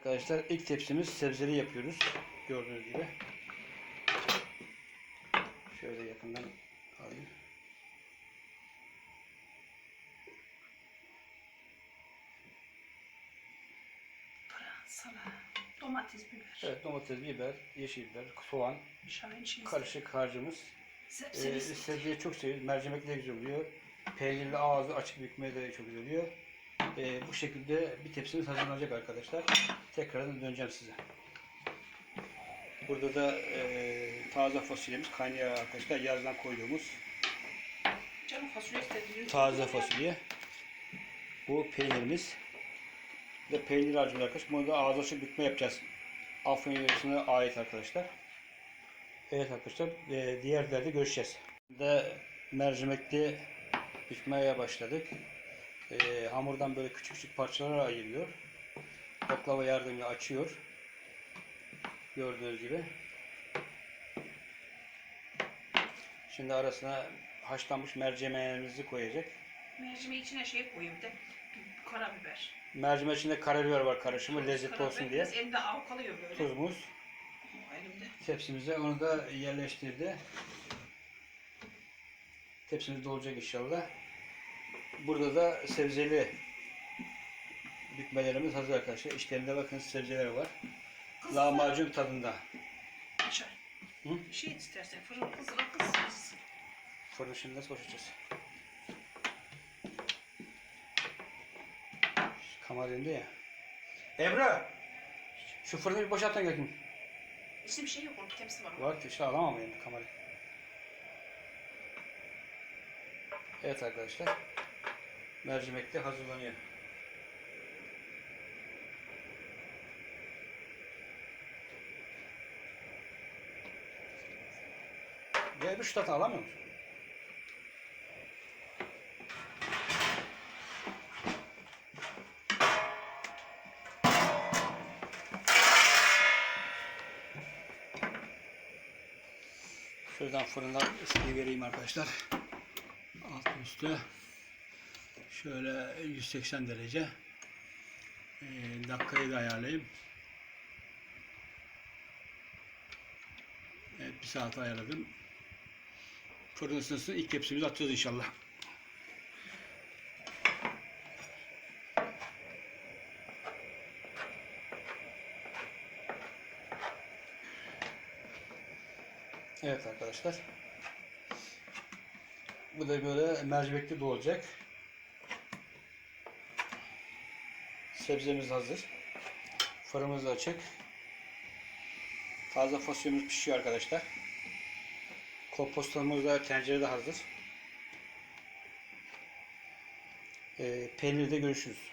Arkadaşlar ilk tepsimiz sebzeli yapıyoruz. Gördüğünüz gibi. Şöyle yakından alayım. Salat, domates, biber, Evet domates, biber, yeşil biber, soğan, şahin karışık harcımız. Ee, sebzeli sebzeyi çok seviyoruz. Mercimek de güzel oluyor. Peynirli ağzı açık bükmeye de çok güzel oluyor. Ee, bu şekilde bir tepsimiz hazırlanacak arkadaşlar. Tekrardan döneceğim size. Burada da e, taze fasulyemiz kaynıyor arkadaşlar. Yazdan koyduğumuz Canım fasulye taze fasulye. Bu peynirimiz. Bir de peynir harcımız arkadaşlar. Bunu da ağız açık bükme yapacağız. Afyon yöresine ait arkadaşlar. Evet arkadaşlar. E, diğerlerde görüşeceğiz. Burada mercimekli bükmeye başladık. E, hamurdan böyle küçük küçük parçalara ayırıyor. Oklava yardımıyla açıyor. Gördüğünüz gibi. Şimdi arasına haşlanmış mercimeğimizi koyacak. Mercimeği içine şey koyayım bir de karabiber. Mercimek içinde karabiber var karışımı lezzetli Karabiber olsun diye. Elimde avkalıyor böyle. Tuzumuz O Elimde. tepsimize onu da yerleştirdi. Tepsimiz dolacak inşallah. Burada da sebzeli bükmelerimiz hazır arkadaşlar. İşlerinde bakın sebzeler var. Kız Lahmacun tadında. Çay. Hı? Bir şey istersen fırın kızına kız. Fırını şimdi nasıl boşaltacağız? Kamera elinde ya. Ebru! Şu fırını bir boşaltın bakayım. İçinde bir şey yok onun tepsi var. Var ki şey alamam benim kamerayı. Evet arkadaşlar. Mercimek de hazırlanıyor. Ya şu tatlı alamıyor musun? Şuradan fırından ısıyı vereyim arkadaşlar. Alt üstü. Şöyle 180 derece. Ee, dakikayı da ayarlayayım. Evet bir saat ayarladım. Fırın ısınsın ilk tepsimizi atacağız inşallah. Evet arkadaşlar. Bu da böyle mercimekli doğacak. Sebzemiz hazır. Fırınımız da açık. Taze fasulyemiz pişiyor arkadaşlar. Kompostomuz da tencerede hazır. Ee, peynirde görüşürüz.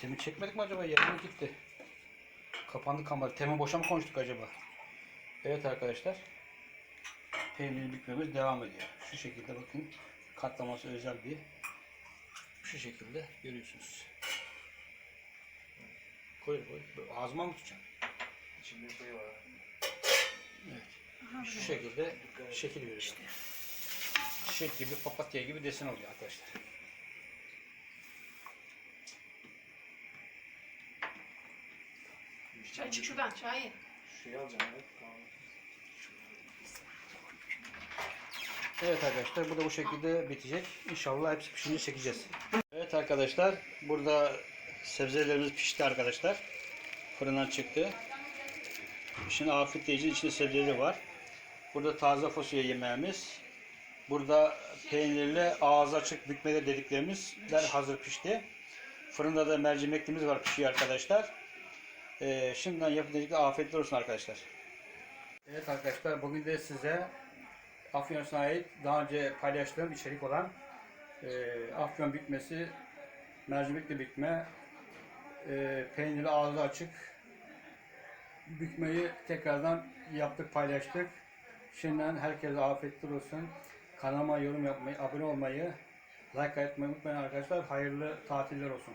Temi çekmedik mi acaba? Yerine gitti. Kapandı kamera. Temin boşa mı konuştuk acaba? Evet arkadaşlar. Peynir bükmemiz devam ediyor. Şu şekilde bakın. Katlaması özel bir. Şu şekilde görüyorsunuz. Koy koy. Böyle Ağzıma mı tutacağım? İçinde şey var. Evet. Şu şekilde şekil veriyor. İşte. Çiçek gibi, papatya gibi desen oluyor arkadaşlar. Çay çık şuradan çayı. Şeyi alacağım evet. Tamam. Evet arkadaşlar bu da bu şekilde bitecek. İnşallah hepsi pişince çekeceğiz. Evet arkadaşlar burada sebzelerimiz pişti arkadaşlar. Fırından çıktı. Şimdi afiyet yiyeceğiz. İçinde sebzeleri var. Burada taze fasulye yemeğimiz. Burada peynirli ağız açık bükmede dediklerimizler hazır pişti. Fırında da mercimeklimiz var pişiyor arkadaşlar. Ee, şimdiden yapılacak afiyetler olsun arkadaşlar. Evet arkadaşlar bugün de size Afyon'a ait daha önce paylaştığım içerik olan e, Afyon bükmesi, mercimekli bükme, e, peynirli ağzı açık bükmeyi tekrardan yaptık, paylaştık. Şimdiden herkese afiyetler olsun. Kanalıma yorum yapmayı, abone olmayı, like etmeyi unutmayın arkadaşlar. Hayırlı tatiller olsun.